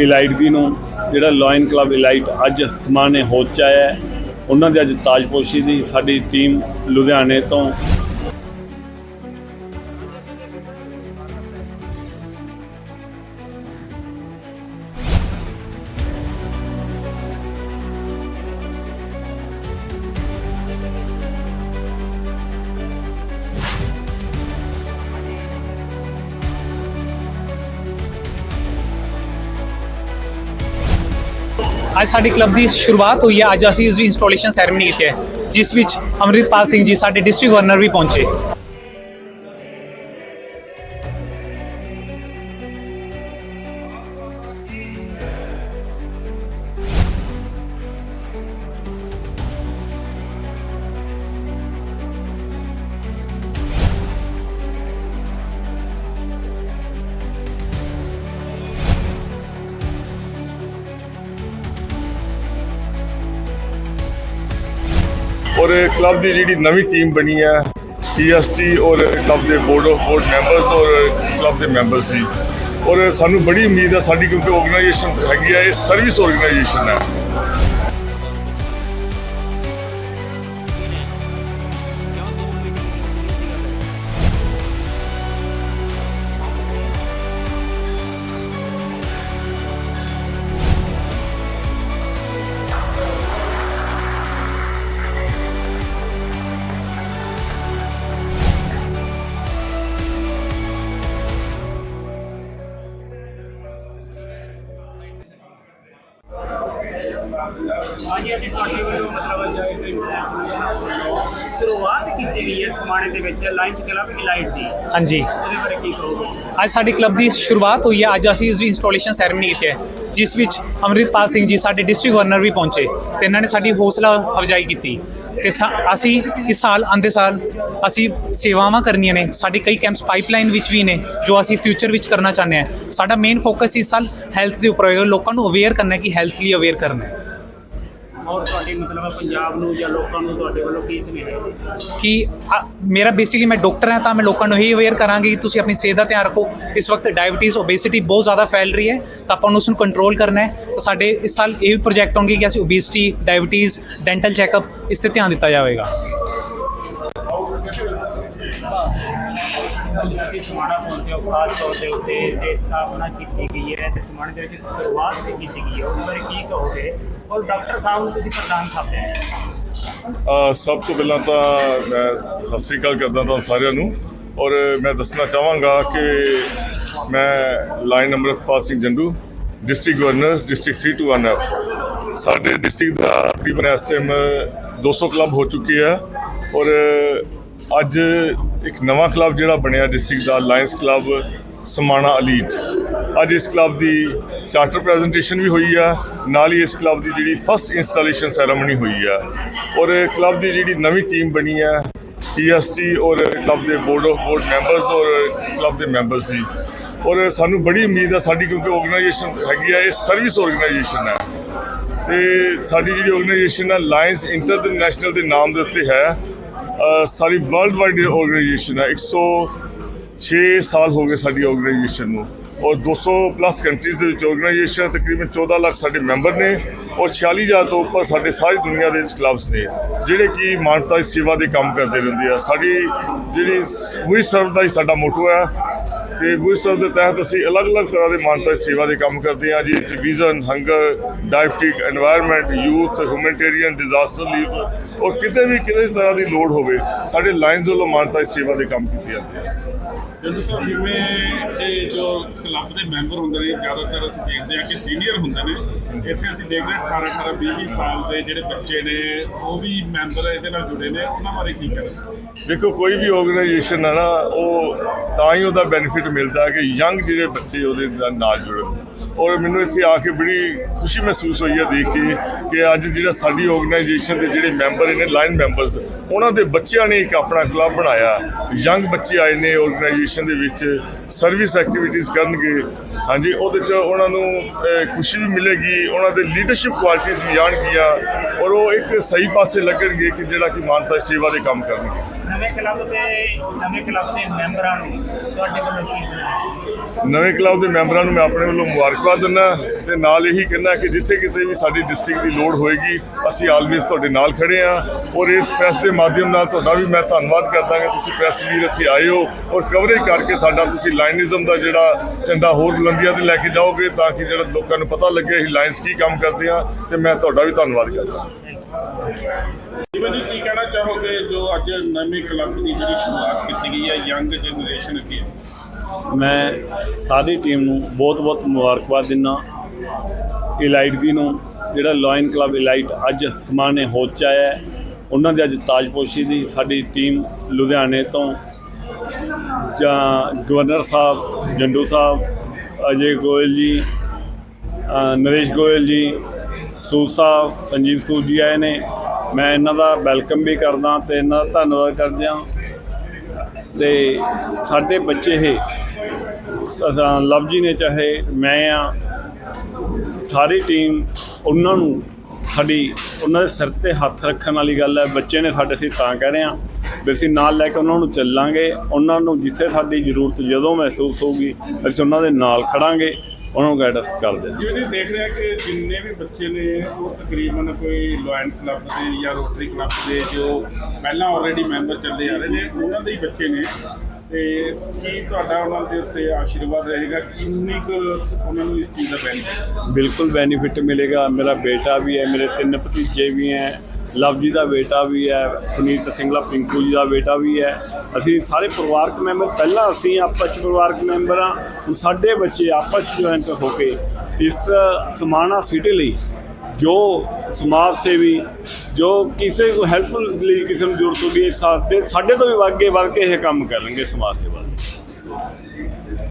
ਇਲਾਈਟ ਨੂੰ, ਜਿਹੜਾ lion club ਇਲਾਈਟ ਅੱਜ ਸਮਾਨੇ ਹੋ ਚਾਇਆ ਹੈ। ਉਹਨਾਂ ਦੇ ਅੱਜ ਤਾਜਪੋਸ਼ੀ ਦੀ ਸਾਡੀ ਟੀਮ ਲੁਧਿਆਣੇ ਤੋਂ ਅੱਜ ਸਾਡੀ ਕਲੱਬ ਦੀ ਸ਼ੁਰੂਆਤ ਹੋਈ ਹੈ। ਅੱਜ ਅਸੀਂ ਉਸ ਦੀ ਇੰਸਟਾਲੇਸ਼ਨ ਸੈਰੇਮਨੀ ਕੀਤੀ ਹੈ, ਜਿਸ ਵਿੱਚ ਅਮਰਿਤਪਾਲ ਸਿੰਘ ਜੀ ਸਾਡੇ ਡਿਸਟ੍ਰਿਕਟ ਗਵਰਨਰ ਵੀ ਪਹੁੰਚੇ। ਔਰ ਕਲੱਬ ਦੀ ਜਿਹੜੀ ਨਵੀਂ ਟੀਮ ਬਣੀ ਹੈ ਪੀਐਸਟੀ ਔਰ ਕਲੱਬ ਦੇ ਬੋਰਡ ਆਫ ਬੋਰਡ ਮੈਂਬਰਸ ਔਰ ਕਲੱਬ ਦੇ ਮੈਂਬਰ ਸੀ ਔਰ ਸਾਨੂੰ ਬੜੀ ਉਮੀਦ ਹੈ ਸਾਡੀ ਕਿਉਂਕਿ ਆਰਗੇਨਾਈਜੇਸ਼ਨ ਹੈਗੀ ਹੈ, ਇਹ ਸਰਵਿਸ ਆਰਗੇਨਾਈਜੇਸ਼ਨ ਹੈ। ਹਾਂਜੀ ਅੱਜ ਤੁਹਾਡੇ ਵੱਲੋਂ ਮਤਲਬ ਸ਼ੁਰੂਆਤ ਕੀਤੀ ਗਈ ਹੈ ਸਮਾਣੇ ਦੇ ਵਿੱਚ ਲਾਇਨਸ ਕਲੱਬ ਇਲਾਈਟ ਦੀ। ਹਾਂਜੀ। ਉਹਦੇ ਬਾਰੇ ਕੀ ਕਹੋਗੇ? ਅੱਜ ਸਾਡੀ ਕਲੱਬ ਦੀ ਸ਼ੁਰੂਆਤ ਹੋਈ ਹੈ। ਅੱਜ ਅਸੀਂ ਉਸ ਦੀ ਇੰਸਟਾਲੇਸ਼ਨ ਸੈਰੇਮਨੀ ਕੀਤੀ ਹੈ ਜਿਸ ਵਿੱਚ ਅਮਰਿਤਪਾਲ ਸਿੰਘ ਜੀ ਸਾਡੇ ਡਿਸਟ੍ਰਿਕਟ ਗਵਰਨਰ ਵੀ ਪਹੁੰਚੇ ਤੇ ਇਹਨਾਂ ਨੇ ਸਾਡੀ ਹੌਸਲਾ ਅਫਜ਼ਾਈ ਕੀਤੀ। ਤੇ ਅਸੀਂ ਇਸ ਸਾਲ ਆਂਦੇ ਸਾਲ ਅਸੀਂ ਸੇਵਾਵਾਂ ਕਰਨੀਆਂ ਨੇ। ਸਾਡੇ ਕਈ ਕੈਂਪਸ ਪਾਈਪਲਾਈਨ ਵਿੱਚ ਵੀ ਨੇ ਜੋ ਅਸੀਂ ਫਿਊਚਰ ਵਿੱਚ ਕਰਨਾ ਚਾਹੁੰਦੇ ਹਾਂ। ਸਾਡਾ ਮੇਨ ਫੋਕਸ ਇਸ ਸਾਲ ਹੈਲਥ ਦੇ ਉੱਪਰ ਹੋਏਗਾ। ਲੋਕਾਂ ਨੂੰ ਅਵੇਅਰ ਕਰਨਾ ਹੈ ਕਿ ਹੈਲਥ ਲਈ ਅਵੇਅਰ ਕਰਨਾ ਹੈ। ਔਰ ਤੁਹਾਡੀ ਮਤਲਬ ਪੰਜਾਬ ਨੂੰ ਜਾਂ ਲੋਕਾਂ ਨੂੰ ਤੁਹਾਡੇ ਵੱਲੋਂ ਕੀ ਸੁਨੇਹਾ ਹੈ? ਕਿ ਮੇਰਾ ਬੇਸਿਕਲੀ ਮੈਂ ਡਾਕਟਰ ਹਾਂ ਤਾਂ ਮੈਂ ਲੋਕਾਂ ਨੂੰ ਇਹ ਅਵੇਅਰ ਕਰਾਂਗੀ ਕਿ ਤੁਸੀਂ ਆਪਣੀ ਸਿਹਤ ਦਾ ਧਿਆਨ ਰੱਖੋ। ਇਸ ਵਕਤ ਡਾਇਬੀਟੀਜ਼ ਓਬੇਸਿਟੀ ਬਹੁਤ ਜ਼ਿਆਦਾ ਫੈਲ ਰਹੀ ਹੈ, ਤਾਂ ਆਪਾਂ ਨੂੰ ਉਸ ਨੂੰ ਕੰਟਰੋਲ ਕਰਨਾ ਹੈ। ਤਾਂ ਸਾਡੇ ਇਸ ਸਾਲ ਇਹ ਵੀ ਪ੍ਰੋਜੈਕਟ ਹੋਣਗੇ ਕਿ ਅਸੀਂ ਓਬੇਸਿਟੀ ਡਾਇਬੀਟੀਜ਼ ਡੈਂਟਲ ਚੈੱਕਅਪ ਇਸ ਤੇ ਧਿਆਨ ਦਿੱਤਾ ਜਾਵੇਗਾ। ਤੁਸੀਂ ਸਮਾਣਾ ਪਹੁੰਚੇ ਹੋ ਖਾਸ ਤੌਰ ਦੇ ਉੱਤੇ ਦੇ ਸਥਾਪਨਾ ਕੀਤੀ ਗਈ ਹੈ ਤੇ ਸਮਾਣੇ ਦੇ ਵਿੱਚ ਸ਼ੁਰੂਆਤ ਵੀ ਕੀਤੀ ਗਈ ਹੈ। ਉਹਦੇ ਬਾਰੇ ਕੀ ਕਹੋਗੇ? ਔਰ ਡਾਕਟਰ ਸਾਹਿਬ ਨੂੰ ਤੁਸੀਂ ਪ੍ਰਧਾਨ ਥਾਪਿਆ ਹੈ ਸਭ ਤੋਂ ਪਹਿਲਾਂ ਤਾਂ ਮੈਂ ਸਤਿ ਸ੍ਰੀ ਅਕਾਲ ਕਰਦਾ ਤੁਹਾਨੂੰ ਸਾਰਿਆਂ ਨੂੰ। ਔਰ ਮੈਂ ਦੱਸਣਾ ਚਾਹਾਂਗਾ ਕਿ ਮੈਂ lion Amritpal Singh Jandu, district governor, district 321F ਸਾਡੇ ਡਿਸਟ੍ਰਿਕਟ ਦਾ ਤਕਰੀਬਨ ਇਸ ਟਾਈਮ 200 ਕਲੱਬ ਹੋ ਚੁੱਕੇ ਆ ਔਰ ਅੱਜ ਇੱਕ ਨਵਾਂ ਕਲੱਬ ਜਿਹੜਾ ਬਣਿਆ ਡਿਸਟ੍ਰਿਕਟ ਦਾ ਲਾਇੰਸ ਕਲੱਬ, ਸਮਾਣਾ ਅਲੀਟ ਅੱਜ ਇਸ ਕਲੱਬ ਦੀ ਚਾਰਟਰ ਪ੍ਰੈਜੈਂਟੇਸ਼ਨ ਵੀ ਹੋਈ ਆ, ਨਾਲ ਹੀ ਇਸ ਕਲੱਬ ਦੀ ਜਿਹੜੀ ਫਸਟ ਇੰਸਟਾਲੇਸ਼ਨ ਸੈਰੇਮਨੀ ਹੋਈ ਆ। ਔਰ ਕਲੱਬ ਦੀ ਜਿਹੜੀ ਨਵੀਂ ਟੀਮ ਬਣੀ ਆ ਪੀਐਸਟੀ ਔਰ ਕਲੱਬ ਦੇ ਬੋਰਡ ਆਫ ਬੋਰਡ ਮੈਂਬਰਸ ਔਰ ਕਲੱਬ ਦੇ ਮੈਂਬਰਸ ਦੀ ਔਰ ਸਾਨੂੰ ਬੜੀ ਉਮੀਦ ਆ ਸਾਡੀ ਕਿਉਂਕਿ ਆਰਗੇਨਾਈਜੇਸ਼ਨ ਹੈਗੀ ਹੈ ਇਹ ਸਰਵਿਸ ਆਰਗੇਨਾਈਜੇਸ਼ਨ ਹੈ ਤੇ ਸਾਡੀ ਜਿਹੜੀ ਆਰਗੇਨਾਈਜੇਸ਼ਨ ਹੈ ਲਾਇੰਸ ਇੰਟਰਨੈਸ਼ਨਲ ਦੇ ਨਾਮ ਦੇ ਉੱਤੇ ਹੈ। ਸਾਰੀ ਵਰਲਡ ਵਾਈਡ ਆਰਗੇਨਾਈਜੇਸ਼ਨ ਹੈ। 106 ਸਾਲ ਹੋ ਗਏ ਸਾਡੀ ਆਰਗੇਨਾਈਜੇਸ਼ਨ ਨੂੰ। ਔਰ 200 ਪਲੱਸ ਕੰਟਰੀਜ਼ ਦੇ ਵਿੱਚ ਆਰਗੇਨਾਈਜੇਸ਼ਨ ਤਕਰੀਬਨ 14 ਲੱਖ ਸਾਡੇ ਮੈਂਬਰ ਨੇ ਔਰ 46000 ਤੋਂ ਉੱਪਰ ਸਾਡੇ ਸਾਰੀ ਦੁਨੀਆ ਦੇ ਵਿੱਚ ਕਲੱਬਸ ਨੇ। ਜਿਹੜੇ ਕਿ ਮਾਨਵਤਾ ਦੀ ਸੇਵਾ ਦੇ ਕੰਮ ਕਰਦੇ ਰਹਿੰਦੇ ਆ। ਸਾਡੀ ਜਿਹੜੀ ਵੀ ਸਰਵ ਦਾ ਹੀ ਸਾਡਾ ਮੋਟੋ ਹੈ। ਤੇ ਸਾਹਿਬ ਦੇ ਤਹਿਤ ਅਸੀਂ ਅਲੱਗ-ਅਲੱਗ ਤਰ੍ਹਾਂ ਦੇ ਮਾਨਤਾ ਸੇਵਾ ਦੇ ਕੰਮ ਕਰਦੇ ਹਾਂ ਜੀ vision hunger diabetic environment youth humanitarian disaster leave ਔਰ ਕਿਤੇ ਵੀ ਕਿਸੇ ਤਰ੍ਹਾਂ ਦੀ ਲੋੜ ਹੋਵੇ, ਸਾਡੇ ਲਾਈਨਸ ਵੱਲੋਂ ਮਾਨਤਾ ਸੇਵਾ ਦੇ ਕੰਮ ਕੀਤੇ ਜਾਂਦੇ ਆ। ਜਦੋਂ ਸਰ ਜਿਵੇਂ ਇਹ ਜੋ ਕਲੱਬ ਦੇ ਮੈਂਬਰ ਹੁੰਦੇ ਨੇ, ਜ਼ਿਆਦਾਤਰ ਅਸੀਂ ਦੇਖਦੇ ਹਾਂ ਕਿ ਸੀਨੀਅਰ ਹੁੰਦੇ ਨੇ। ਇੱਥੇ ਅਸੀਂ ਦੇਖ ਰਹੇ 18 18 20 ਸਾਲ ਦੇ ਜਿਹੜੇ ਬੱਚੇ ਨੇ, ਉਹ ਵੀ ਮੈਂਬਰ ਇਹਦੇ ਨਾਲ ਜੁੜੇ ਨੇ। ਉਹਨਾਂ ਬਾਰੇ ਕੀ ਕਹਿਣਾ? ਦੇਖੋ, ਕੋਈ ਵੀ ਆਰਗੇਨਾਈਜੇਸ਼ਨ ਹੈ ਨਾ, ਉਹ ਤਾਂ ਹੀ ਉਹਦਾ ਬੈਨੀਫਿਟ ਮਿਲਦਾ ਕਿ ਯੰਗ ਜਿਹੜੇ ਬੱਚੇ ਉਹਦੇ ਨਾਲ ਨਾਲ ਜੁੜਨ ਔਰ ਮੈਨੂੰ ਇੱਥੇ ਆ ਕੇ ਬੜੀ ਖੁਸ਼ੀ ਮਹਿਸੂਸ ਹੋਈ ਹੈ ਦੇਖ ਕੇ ਕਿ ਅੱਜ ਜਿਹੜਾ ਸਾਡੀ ਆਰਗੇਨਾਈਜੇਸ਼ਨ ਦੇ ਜਿਹੜੇ ਮੈਂਬਰ ਨੇ ਲਾਈਨ ਮੈਂਬਰਸ ਉਹਨਾਂ ਦੇ ਬੱਚਿਆਂ ਨੇ ਇੱਕ ਆਪਣਾ ਕਲੱਬ ਬਣਾਇਆ। ਯੰਗ ਬੱਚੇ ਆਏ ਨੇ ਆਰਗੇਨਾਈਜੇਸ਼ਨ ਦੇ ਵਿੱਚ ਸਰਵਿਸ ਐਕਟੀਵਿਟੀਜ਼ ਕਰਨਗੇ। ਹਾਂਜੀ, ਉਹਦੇ ਚ ਉਹਨਾਂ ਨੂੰ ਖੁਸ਼ੀ ਵੀ ਮਿਲੇਗੀ, ਉਹਨਾਂ ਦੇ ਲੀਡਰਸ਼ਿਪ ਕੁਆਲਿਟੀਆਂ ਵੀ ਜਾਣਗੀਆਂ ਔਰ ਉਹ ਇੱਕ ਸਹੀ ਪਾਸੇ ਲੱਗਣਗੇ ਕਿ ਜਿਹੜਾ ਕਿ ਮਾਨਤਾ ਸੇਵਾ ਦੇ ਕੰਮ ਕਰਨਗੇ। ਨਵੇਂ ਕਲੱਬ ਤੇ, ਨਵੇਂ ਕਲੱਬ ਦੇ ਮੈਂਬਰਾਂ ਨੂੰ ਤੁਹਾਡੇ ਵੱਲੋਂ ਕੀ ਨਵੇਂ ਕਲੱਬ ਦੇ ਮੈਂਬਰਾਂ ਨੂੰ ਮੈਂ ਆਪਣੇ ਵੱਲੋਂ ਮੁਬਾਰਕਬਾਦ ਦਿੰਦਾ ਤੇ ਨਾਲ ਇਹੀ ਕਹਿੰਦਾ ਕਿ ਜਿੱਥੇ ਕਿਤੇ ਵੀ ਸਾਡੀ ਡਿਸਟ੍ਰਿਕਟ ਦੀ ਲੋੜ ਹੋਏਗੀ, ਅਸੀਂ ਆਲਵੇਜ਼ ਤੁਹਾਡੇ ਨਾਲ ਖੜੇ ਆ ਔਰ ਇਸ ਪ੍ਰੈਸ ਦੇ ਮਾਧਿਅਮ ਨਾਲ ਤੁਹਾਡਾ ਵੀ ਮੈਂ ਧੰਨਵਾਦ ਕਰਦਾ ਕਿ ਤੁਸੀਂ ਪ੍ਰੈਸ ਵੀਰ ਇੱਥੇ ਆਏ ਹੋ ਔਰ ਕਵਰੇਜ ਕਰਕੇ ਸਾਡਾ ਤੁਸੀਂ ਲਾਈਨਿਜ਼ਮ ਦਾ ਜਿਹੜਾ ਝੰਡਾ ਹੋਰ ਬੁਲੰਦੀਆਂ ਤੇ ਲੈ ਕੇ ਜਾਓਗੇ ਤਾਂ ਕਿ ਜਿਹੜਾ ਲੋਕਾਂ ਨੂੰ ਪਤਾ ਲੱਗੇ ਅਸੀਂ ਲਾਈਨਸ ਕੀ ਕੰਮ ਕਰਦੇ ਆ ਤੇ ਮੈਂ ਤੁਹਾਡਾ ਵੀ ਧੰਨਵਾਦ ਕਰਦਾ ਜਿਵੇਂ ਜੀ ਕੀ ਕਹਿਣਾ ਚਾਹੋਗੇ ਜੋ ਅੱਜ ਨਵੇਂ ਕਲੱਬ ਦੀ ਜਿਹੜੀ ਸ਼ੁਰੂਆਤ ਕੀਤੀ ਗਈ ਹੈ, ਯੰਗ ਜਨਰੇਸ਼ਨ ਅੱਗੇ? ਮੈਂ ਸਾਰੀ ਟੀਮ ਨੂੰ ਬਹੁਤ-ਬਹੁਤ ਮੁਬਾਰਕਬਾਦ ਦਿੰਦਾ ਇਲਾਈਟ ਦੀ ਨੂੰ, ਜਿਹੜਾ ਲਾਇਨ ਕਲੱਬ ਇਲਾਈਟ ਅੱਜ ਸਮਾਨੇ ਹੋਚ 'ਚ ਆਇਆ ਉਹਨਾਂ ਦੇ ਅੱਜ ਤਾਜਪੋਸ਼ੀ ਦੀ ਸਾਡੀ ਟੀਮ ਲੁਧਿਆਣੇ ਤੋਂ, ਜਾਂ ਗਵਰਨਰ ਸਾਹਿਬ, ਜੰਡੂ ਸਾਹਿਬ, ਅਜੇ ਗੋਇਲ ਜੀ ਨਰੇਸ਼ ਗੋਇਲ ਜੀ ਸੂਦ ਸਾਹਿਬ ਸੰਜੀਵ ਸੂਦ ਜੀ ਆਏ ਨੇ। ਮੈਂ ਇਹਨਾਂ ਦਾ ਵੈਲਕਮ ਵੀ ਕਰਦਾ ਤੇ ਇਹਨਾਂ ਦਾ ਧੰਨਵਾਦ ਕਰਦਾ ਤੇ ਸਾਡੇ ਬੱਚੇ ਇਹ ਲਵ ਜੀ ਨੇ ਚਾਹੇ ਮੈਂ ਆ, ਸਾਰੀ ਟੀਮ ਉਹਨਾਂ ਨੂੰ ਸਾਡੀ, ਉਹਨਾਂ ਦੇ ਸਿਰ ਤੇ ਹੱਥ ਰੱਖਣ ਵਾਲੀ ਗੱਲ ਹੈ। ਬੱਚੇ ਨੇ ਸਾਡੇ ਅਸੀਂ ਤਾਂ ਕਹਿ ਰਹੇ ਆ ਵੀ ਅਸੀਂ ਨਾਲ ਲੈ ਕੇ ਉਹਨਾਂ ਨੂੰ ਚੱਲਾਂਗੇ। ਉਹਨਾਂ ਨੂੰ ਜਿੱਥੇ ਸਾਡੀ ਜ਼ਰੂਰਤ ਜਦੋਂ ਮਹਿਸੂਸ ਹੋਊਗੀ, ਅਸੀਂ ਉਹਨਾਂ ਦੇ ਨਾਲ ਖੜਾਂਗੇ। ਉਹਨਾਂ ਨੂੰ ਗਾਈਡੈਂਸ ਕਰਦੇ ਹਾਂ। ਜਿਵੇਂ ਜੀ ਦੇਖ ਰਹੇ ਕਿ ਜਿੰਨੇ ਵੀ ਬੱਚੇ ਨੇ ਉਹ ਤਕਰੀਬਨ ਕੋਈ ਲਾਇਨ ਕਲੱਬ ਦੇ ਜਾਂ ਰੋਟਰੀ ਕਲੱਬ ਦੇ ਜੋ ਪਹਿਲਾਂ ਆਲਰੇਡੀ ਮੈਂਬਰ ਚੱਲੇ ਆ ਰਹੇ ਨੇ ਉਹਨਾਂ ਦੇ ਹੀ ਬੱਚੇ ਨੇ। ਤੇ ਕੀ ਤੁਹਾਡਾ ਉਹਨਾਂ ਦੇ ਉੱਤੇ ਆਸ਼ੀਰਵਾਦ ਰਹੇਗਾ? ਕਿੰਨੀ ਕੁ ਉਹਨਾਂ ਨੂੰ ਇਸ ਚੀਜ਼ ਦਾ ਬੈਨੀਫਿਟ ਬਿਲਕੁਲ ਬੈਨੀਫਿਟ ਮਿਲੇਗਾ। ਮੇਰਾ ਬੇਟਾ ਵੀ ਹੈ ਮੇਰੇ ਤਿੰਨ ਭਤੀਜੇ ਵੀ ਹੈ। ਲਵ ਜੀ ਦਾ ਬੇਟਾ ਵੀ ਹੈ ਸੁਨੀਤ ਸਿੰਘਲਾ ਪਿੰਕੂ ਜੀ ਦਾ ਬੇਟਾ ਵੀ ਹੈ। ਅਸੀਂ ਸਾਰੇ ਪਰਿਵਾਰਕ ਮੈਂਬਰ, ਪਹਿਲਾਂ ਅਸੀਂ ਆਪਸ 'ਚ ਪਰਿਵਾਰਕ ਮੈਂਬਰ ਹਾਂ ਸਾਡੇ ਬੱਚੇ ਆਪਸ 'ਚ ਜੁਆਇੰਟ ਹੋ ਕੇ ਇਸ ਸਮਾਣਾ ਸਿਟੀ ਲਈ ਜੋ ਸਮਾਜ ਸੇਵੀ, ਜੋ ਕਿਸੇ ਨੂੰ ਹੈਲਪ ਲਈ ਕਿਸੇ ਨੂੰ ਜ਼ਰੂਰਤ ਹੋਗੀ ਸਾਡੇ ਸਾਡੇ ਤੋਂ ਵੀ ਅੱਗੇ ਵੱਧ ਕੇ ਇਹ ਕੰਮ ਕਰਨਗੇ ਸਮਾਜ ਸੇਵਾ ਦਾ